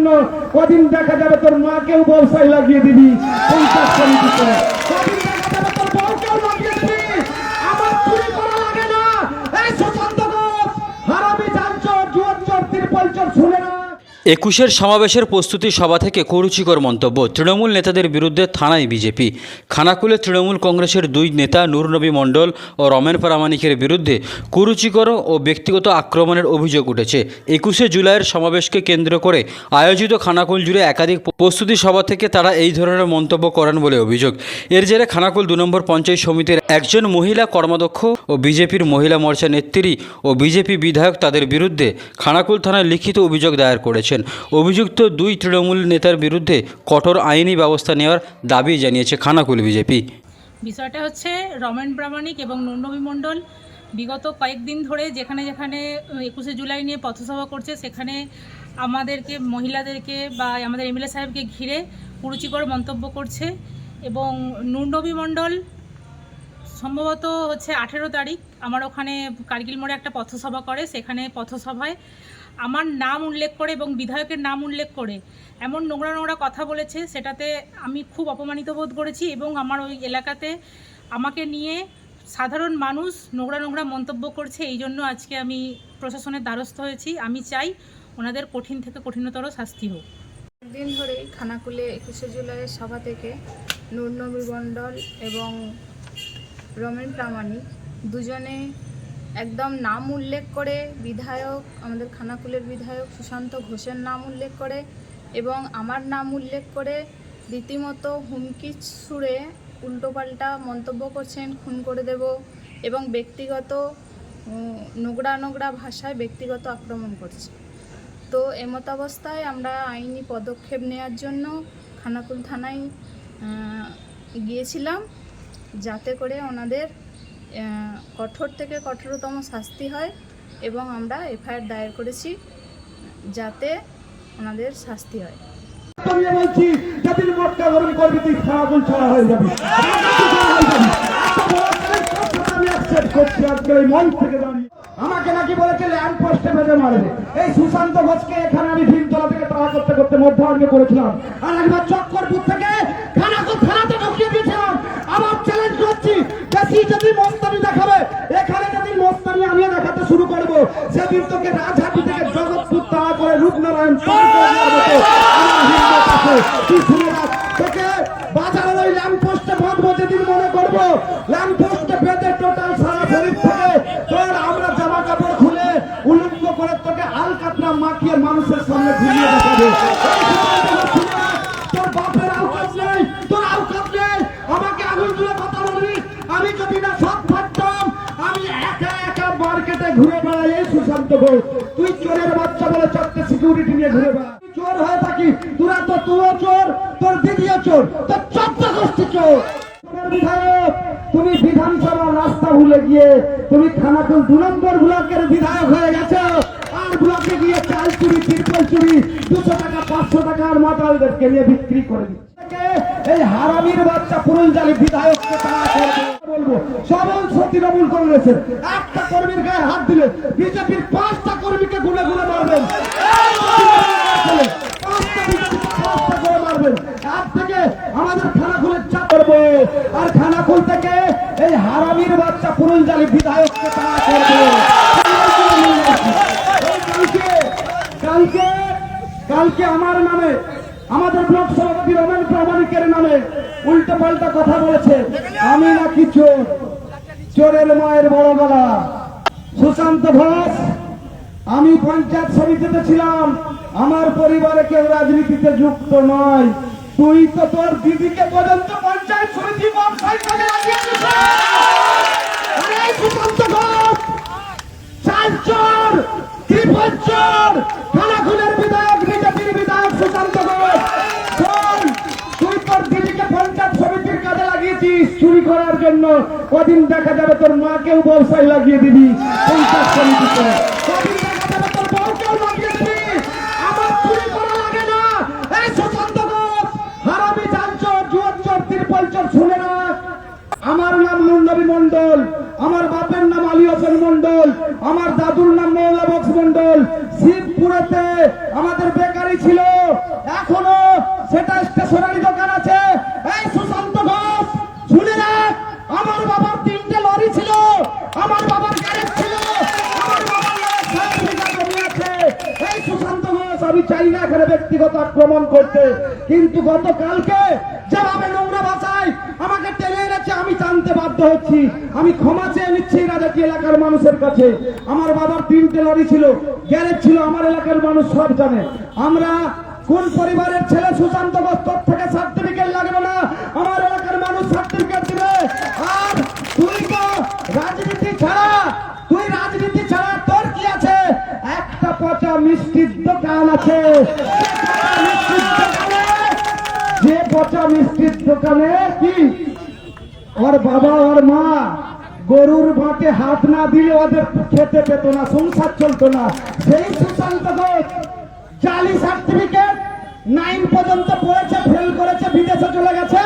জন্য কদিন দেখা যাবে তোর মাকেও ব্যবসায় লাগিয়ে দিবি। পঞ্চাশ সমিতিতে কদিন দেখা যাবে তোর বউকেও লাগিয়ে দিবি আমার চুরি করা লাগে না এই সুশান্ত ঘোষ হারামি জানচোর জুয়ার চোর তিরপল চোর শুনে না একুশের সমাবেশের প্রস্তুতি সভা থেকে কুরুচিকর মন্তব্য। তৃণমূল নেতাদের বিরুদ্ধে থানায় বিজেপি। খানাকুলে তৃণমূল কংগ্রেসের দুই নেতা নূরনবী মণ্ডল ও রমেন প্রামাণিকের বিরুদ্ধে কুরুচিকর ও ব্যক্তিগত আক্রমণের অভিযোগ উঠেছে। একুশে জুলাইয়ের সমাবেশকে কেন্দ্র করে আয়োজিত খানাকুল জুড়ে একাধিক প্রস্তুতি সভা থেকে তারা এই ধরনের মন্তব্য করেন বলে অভিযোগ। এর জেরে খানাকুল দু নম্বর পঞ্চায়েত সমিতির একজন মহিলা কর্মাধ্যক্ষ ও বিজেপির মহিলা মোর্চা নেত্রী ও বিজেপি বিধায়ক তাদের বিরুদ্ধে খানাকুল থানায় লিখিত অভিযোগ দায়ের করেছেন। অভিযুক্ত দুই তৃণমূল নেতার বিরুদ্ধে কঠোর আইনি ব্যবস্থা নেওয়ার দাবি জানিয়েছে খানাকুল বিজেপি। বিষয়টা হচ্ছে রমেন প্রামাণিক এবং নন্দবী মণ্ডল বিগত কয়েকদিন ধরে যেখানে যেখানে একুশে জুলাই নিয়ে পথসভা করছে, সেখানে আমাদেরকে, মহিলাদেরকে বা আমাদের এমএলএ সাহেবকে ঘিরে কুরুচিকর মন্তব্য করছে এবং নূরনবী মণ্ডল সম্ভবত হচ্ছে আঠেরো তারিখ। আমার ওখানে কার্গিল মোড়ে একটা পথসভা করে, সেখানে পথসভায় আমার নাম উল্লেখ করে এবং বিধায়কের নাম উল্লেখ করে এমন নোংরা নোংরা কথা বলেছে, সেটাতে আমি খুব অপমানিত বোধ করেছি এবং আমার ওই এলাকাতে আমাকে নিয়ে সাধারণ মানুষ নোংরা নোংরা মন্তব্য করছে, এই জন্য আজকে আমি প্রশাসনের দ্বারস্থ হয়েছি। আমি চাই ওনাদের কঠিন থেকে কঠিনতর শাস্তি হোক। দিন ধরেই খানাকুলে একুশে জুলাইয়ের সভা থেকে নূরনবী মণ্ডল এবং রমেন প্রামাণিক। দুজনে একদম নাম উল্লেখ করে বিধায়ক, আমাদের খানাকুলের বিধায়ক সুশান্ত ঘোষের নাম উল্লেখ করে এবং আমার নাম উল্লেখ করে রীতিমতো হুমকি সুরে উল্টোপাল্টা মন্তব্য করছেন, খুন করে দেব এবং ব্যক্তিগত নোংরা নোংরা ভাষায় ব্যক্তিগত আক্রমণ করছে। তো এমত অবস্থায় আমরা আইনি পদক্ষেপ নেওয়ার জন্য খানাকুল থানায় গিয়েছিলাম। যাতে করে ওনাদের কঠোর থেকে কঠোরতম শাস্তি হয় এবং আমরা এফআইআর দায়ের করেছি যাতে ওনাদের শাস্তি হয়। বলছি করছি আজকে এই সুশান্ত থেকে করতে করতে মধ্যাহ্নে করেছিলাম আর একবার চক্করপুর থেকে ঢুকিয়ে দিয়েছিলাম আবার চ্যালেঞ্জ করছি যদি মস্তানি দেখাবে, এখানে যদি মস্তানি আমি দেখাতে শুরু করব, সেদিন তোকে রাজহাটি থেকে জগৎপুর তাড়া করে রূপনারায়ণ তোকে বাজারের ওই ল্যাম্পপোস্টে বাঁধবো যেদিন মনে করব। ল্যাম্পপোস্টে বেঁধে টোটাল সারা শরীর থেকে তোর আমরা জামা কাপড় খুলে উলঙ্গ করে তোকে আলকাতরা মাখিয়ে মানুষের সামনে ঘুরিয়ে দেখাবে। তুই চোরের বাচ্চা বলে চারটে সিকিউরিটি নিয়ে ঘুরে চোর হয়ে থাকি তোরা তো চোর, তোর চোর, তোর চোদ্দ গোষ্ঠী চোর। বিধায়ক, তুমি বিধানসভার রাস্তা ভুলে গিয়ে, তুমি দু নম্বর ব্লকের বিধায়ক হয়ে গেছো। আর ব্লকে গিয়ে চাল চুরি চুরি, দুশো টাকা, পাঁচশো টাকার মাতালদেরকে নিয়ে বিক্রি করে দিচ্ছে। এই হারামির বাচ্চা পুরুলজালি বিধায়ককে করবে বলব সমস্ত তৃণমূল কংগ্রেসের একটা কর্মীর গায়ে হাত দিলে বিজেপির পাঁচটা কর্মীকে গুলে গুলে মারবেন। করে আমাদের খানাকুলের চাপ করব। আর খানাকুল থেকে এই হারামির বাচ্চা করবে। কালকে কালকে কালকে আমার নামে, আমাদের ব্লক সভাপতি রমেন প্রামাণিকের নামে উল্টো পাল্টা কথা বলেছে। আমি নাকি চোর। চোরের মায়ের বড় গলা। সুশান্ত ঘোষ, আমি পঞ্চায়েত সমিতিতে ছিলাম। আমার পরিবারে কেউ রাজনীতিতে যুক্ত নয়। তুই তো তোর দিদিকে পর্যন্ত পঞ্চায়েত সমিতি সুশান্ত ঘোষ চালচর ত্রিপঞ্চর খানাকুলের জন্য কদিন দেখা যাবে তোর মাকেও ব্যবসায় লাগিয়ে দিবি। আমার লাগে না। এই সুশান্ত হারামি জানচর রাখ আমার নাম নুরনবী মন্ডল আমার বাপের নাম আলী হোসেন মন্ডল আমার দাদুর নাম মৌলা বক্স মন্ডল শিবপুরে নরুয়াতে আমাদের বেকারি ছিল, এখনও সেটা স্টেশনারি দোকান আছে। এই সুশান্ত ঘোষ শুনে রাখ আমার বাবার তিনটে লরি ছিল, আমার বাবার গ্যারেজ ছিল এই সুশান্ত ঘোষ, আমি চাই না এখানে ব্যক্তিগত আক্রমণ করতে। কিন্তু গতকালকে যেভাবে নোংরা ভাষায় আমাকে টেনে এনেছে, আমি জানতে বাধ্য হচ্ছি। আমি ক্ষমা চেয়ে নিচ্ছি রাজাটি এলাকার মানুষের কাছে। আমার বাবার তিনটে লরি ছিল গ্যারেজ ছিল, আমার এলাকার মানুষ সব জানে। আমরা কোন পরিবারের ছেলে সুশান্ত ঘোষ থেকে সার্টিফিকেট ছাড়া, তুই রাজনীতি ছাড়া তোর কি আছে? একটা পচা মিষ্টির দোকান আছে। যে পচা মিষ্টির দোকানে কি? ওর বাবা, ওর মা গরুর বাঁটে হাত না দিলে ওদের খেতে পেত না, সংসার চলতো না। সেই সুশান্ত ঘোষ জালি সার্টিফিকেট নাইন পর্যন্ত পড়েছে ফেল করেছে, বিদেশে চলে গেছে।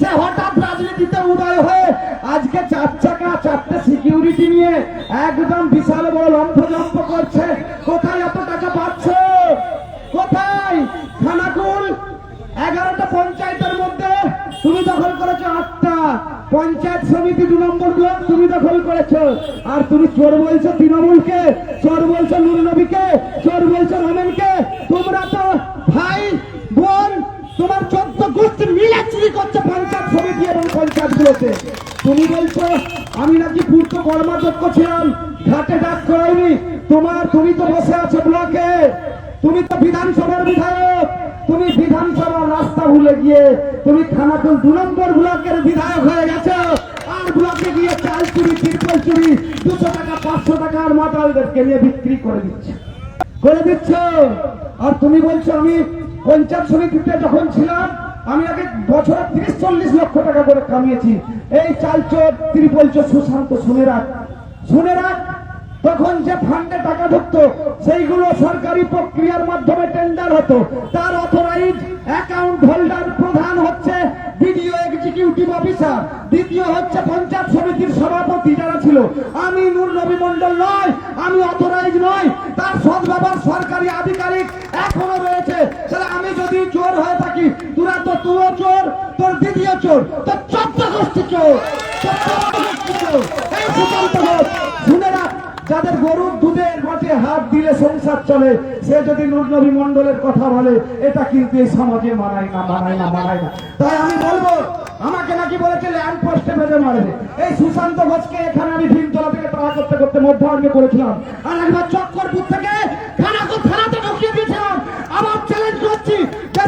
সে হঠাৎ রাজনীতিতে উদয় হয়ে আজকে চার চাকা, চারটে সিকিউরিটি নিয়ে একদম বিশাল বড় লম্ফজম্প করছে। কোথায় এত টাকা পাচ্ছ? কোথায়? খানাকুল? এগারোটা পঞ্চায়েতের মধ্যে তুমি দখল করেছ আটটা। পঞ্চায়েত সমিতি দু নম্বর ব্লক তুমি দখল করেছ। আর তুমি চোর বলছো তৃণমূলকে, চোর বলছো নুর নবীকে, চোর বলছো রমেনকে। তোমরা তো ভাই, বোন, তোমার চোদ্দ গোষ্ঠী মিলে চুরি করছে পঞ্চায়েত সমিতি এবং পঞ্চায়েত গুলোতে তুমি বলছো, আমি নাকি পূর্ত কর্মাধ্যক্ষ ছিলাম, ঘাটে ডাক করাইনি। তোমার, তুমি তো বসে আছো ব্লকে। তুমি তো বিধানসভার বিধায়ক। তুমি বিধানসভার রাস্তা ভুলে গিয়ে তুমি খানাকুল দু নম্বর ব্লকের বিধায়ক হয়ে গেছো। আর ব্লকে গিয়ে চাল চুরি, তিরপল চুরি, দুশো টাকা, পাঁচশো টাকার মাতালদেরকে নিয়ে বিক্রি করে দিচ্ছে। করে দিচ্ছ? আর তুমি বলছো, আমি পঞ্চায়েত সমিতিতে যখন ছিলাম আমি আগে বছরে তিরিশ চল্লিশ লক্ষ টাকা করে কামিয়েছি। এই চালচোর ত্রিপল চোর সুশান্ত শুনে রাখ শুনে রাখ তখন যে ফান্ডে টাকা ঢুকতো, সেইগুলো সরকারি প্রক্রিয়ার মাধ্যমে টেন্ডার হতো। তার অথরাইজ অ্যাকাউন্ট হোল্ডার প্রধান হচ্ছে বিডিও এক্সিকিউটিভ অফিসার দ্বিতীয় হচ্ছে পঞ্চায়েত সমিতির সভাপতি যারা ছিল। আমি নূর নবী মন্ডল নয়, আমি অথরাইজ নয়, তার সদ্ব্যবহার সরকারি আধিকারিক এখনও রয়েছে তাহলে আমি যদি চোর হয়ে থাকি তোরা তো তুইও চোর তোর দিদিও চোর, তোর চোদ্দ গোষ্ঠী চোর যাদের গরুর দুধের মাঠে হাত দিলে সংসার চলে, সে যদি নবী মন্ডলের কথা বলে, এটা কিন্তু এই সমাজে মানায় না মানায় না মানায় না। তাই আমি বলব, আমাকে নাকি বলেছে ল্যান্ড পোস্টে বেঁধে মারবে। এই সুশান্ত ঘোষকে এখানে আমি ভীমতলা থেকে তাড়া করতে করতে মধ্যাহ্নে করেছিলাম। আর একবার চক্করপুর থেকে খানাকুল থানাতে ঢুকিয়ে দিয়েছিলাম আবার চ্যালেঞ্জ করছি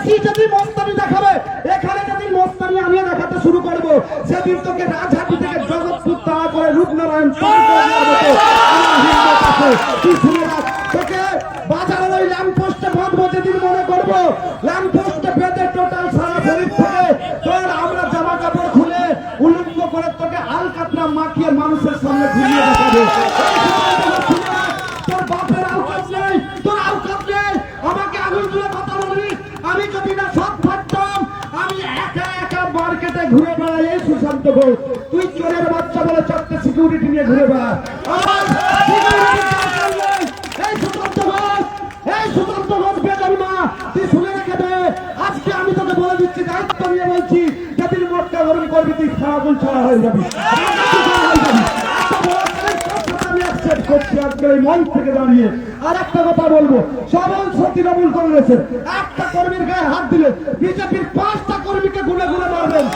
বেশি যদি মস্তানি দেখাবে? এখানে যদি মস্তানি আমি দেখাতে শুরু করব। সেদিন তোকে রাজহাটি থেকে জগৎপুর তাড়া করে রূপনারায়ণ শুনে রাখ তোকে বাজারের ওই ল্যাম্পপোস্টে বাঁধবো যেদিন মনে করব। ল্যাম্পপোস্টে বেঁধে টোটাল সারা শরীর থেকে তোর আমরা জামা কাপড় খুলে উলঙ্গ করে তোকে আলকাতরা মাখিয়ে মানুষের সামনে ঘুরিয়ে দেখাবো। সুশান্ত ঘোষ তুই চোরের বাচ্চা বলে চারটে সিকিউরিটি নিয়ে ঘুরে বেড়া। আজকে আমি তোকে বলে দিচ্ছি, দায়িত্ব নিয়ে দাঁড়িয়ে। আর একটা কথা বলব, সবল তৃণমূল কংগ্রেসের একটা কর্মীর গায়ে হাত দিলে বিজেপির পাঁচটা কর্মীকে গুলে গুলে মারবেন।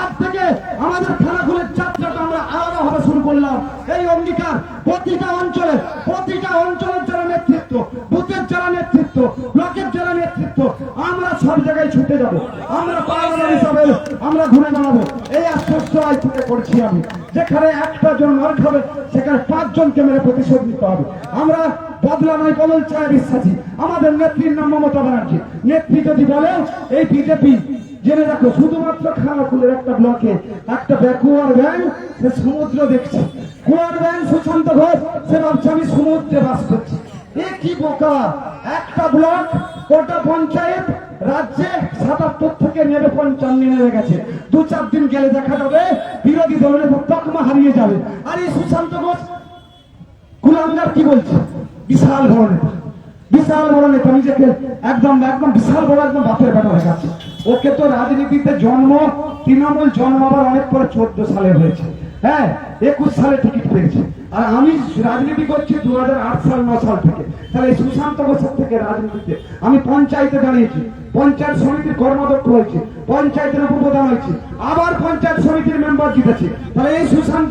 আজ থেকে আমাদের খানাকুলের যাত্রাটা আমরা আলাদা ভাবে শুরু করলাম। এই অঙ্গীকার প্রতিটা অঞ্চলে অঞ্চলের যারা নেতৃত্ব, বুথের যারা নেতৃত্ব, ব্লকের যারা নেতৃত্ব, আমরা সব জায়গায় ছুটে যাব। আমরা ঘুরে বেড়াবো। এই আশ্বস্ত আজ থেকে করছি আমি। যেখানে একটা জন মার খাবে, সেখানে পাঁচজনকে মেরে প্রতিশোধ নিতে হবে। আমরা বদলা নয়, বদল চায় বিশ্বাসী। আমাদের নেত্রীর নাম মমতা ব্যানার্জি। নেত্রী যদি বলে, এই বিজেপি জেনে রাখো, শুধুমাত্র খানাকুলের একটা ব্লকে একটা ব্যাকুয়ার ব্যাংক সে সমুদ্র দেখছে। কুয়ার ব্যাংক সুশান্ত ঘোষ, সে ভাবছে, আমি সমুদ্রে বাস করছি। এ কি বোকা? একটা ব্লক, গোটা পঞ্চায়েত, রাজ্যে সাতাত্তর থেকে নেবে পঞ্চান্ন নেমে গেছে। দু চার দিন গেলে দেখা যাবে, বিরোধী দলের তকমা হারিয়ে যাবে। আর এই সুশান্ত ঘোষ, কুলাঙ্গার কি বলছে? বিশাল নেতা বিশাল বড় নেতা নিজেকে একদম একদম বিশাল বড় একদম বাপের বেটা হয়ে গেছে ওকে তো রাজনীতিতে জন্ম, তৃণমূল জন্ম আবার অনেক পরে চোদ্দ সালে হয়েছে। হ্যাঁ একুশ সালে টিকিট পেয়েছে। আর আমি রাজনীতি করছি দু হাজার আট সাল, ন সাল থেকে। তাহলে সুশান্ত ঘোষের থেকে রাজনীতিতে। আমি পঞ্চায়েতে দাঁড়িয়েছি। পঞ্চায়েত সমিতির কর্মাধ্যক্ষ হয়েছে, পঞ্চায়েতের উপপ্রধান হয়েছে, আবার পঞ্চায়েত সমিতির মেম্বার জিতেছে। তাহলে এই সুশান্ত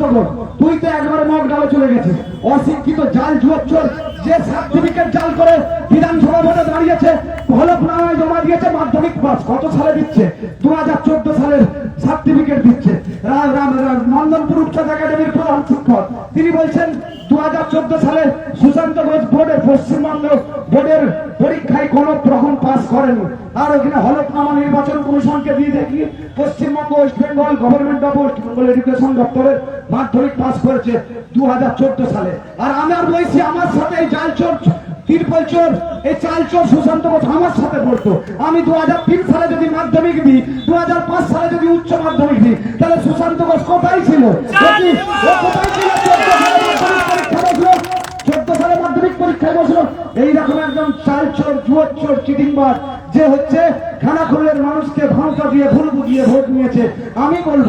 তুই তো একবার মগ ডালে চলে গেছিস। অশিক্ষিত জাল জুয়োচ্ছর যে সার্টিফিকেট জাল করে বিধানসভা ভোটে দাঁড়িয়েছে হলফনামায় জমা দিয়েছে, মাধ্যমিক পাস, কত সালে দিচ্ছে? দু হাজার চোদ্দ সালের সার্টিফিকেট দিচ্ছে। নন্দনপুর উচ্চ একাডেমির প্রধান শিক্ষক, তিনি বলছেন দু হাজার চোদ্দ সালে বোর্ডের পশ্চিমবঙ্গ বোর্ডের পরীক্ষায় কোন রকম পাস করেনি। আর ওখানে হলফনামা নির্বাচন কমিশনকে দিয়ে দেখি Paschimbanga West Bengal government of West Bengal education দপ্তরের মাধ্যমিক পাস করেছে দু হাজার চোদ্দ সালে। আর আমার বলছি আমার সাথে এই জাল চোর তিরপল চোর এই চাল চোর সুশান্ত ঘোষ আমার সাথে পড়তো। আমি দু হাজার তিন সালে যদি মাধ্যমিক দিই দু পাঁচ সালে যদি উচ্চ মাধ্যমিক দিই তাহলে সুশান্ত ঘোষ কোথায় ছিল? কোথায় ছিল? সালে মাধ্যমিক পরীক্ষায় বসল। এইরকম চাল চোর চোর চিটিংবাজ, যে হচ্ছে খানাখোলের মানুষকে ভাঁটা দিয়ে ভুল বুঝিয়ে ভোট নিয়েছে। আমি বলব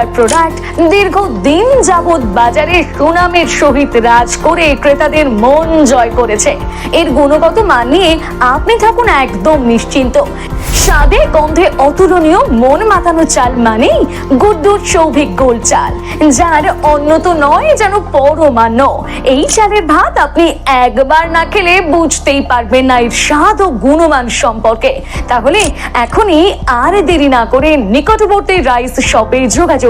যার প্রোডাক্ট দীর্ঘদিন যাবৎ বাজারে সুনামের সহিত রাজ করে ক্রেতাদের মন জয় করেছে। এর গুণগত মান নিয়ে আপনি থাকুন একদম নিশ্চিন্ত। স্বাদে গন্ধে অতুলনীয় মন মাতানো চাল মানেই গুড্ডুর সৌভিক গোল্ড চাল, যার অন্য তো নয় যেন পরমান্ন। এই চালের ভাত আপনি একবার না খেলে বুঝতেই পারবেন না এর স্বাদ ও গুণমান সম্পর্কে। তাহলে এখনই আর দেরি না করে নিকটবর্তী রাইস শপে যোগাযোগ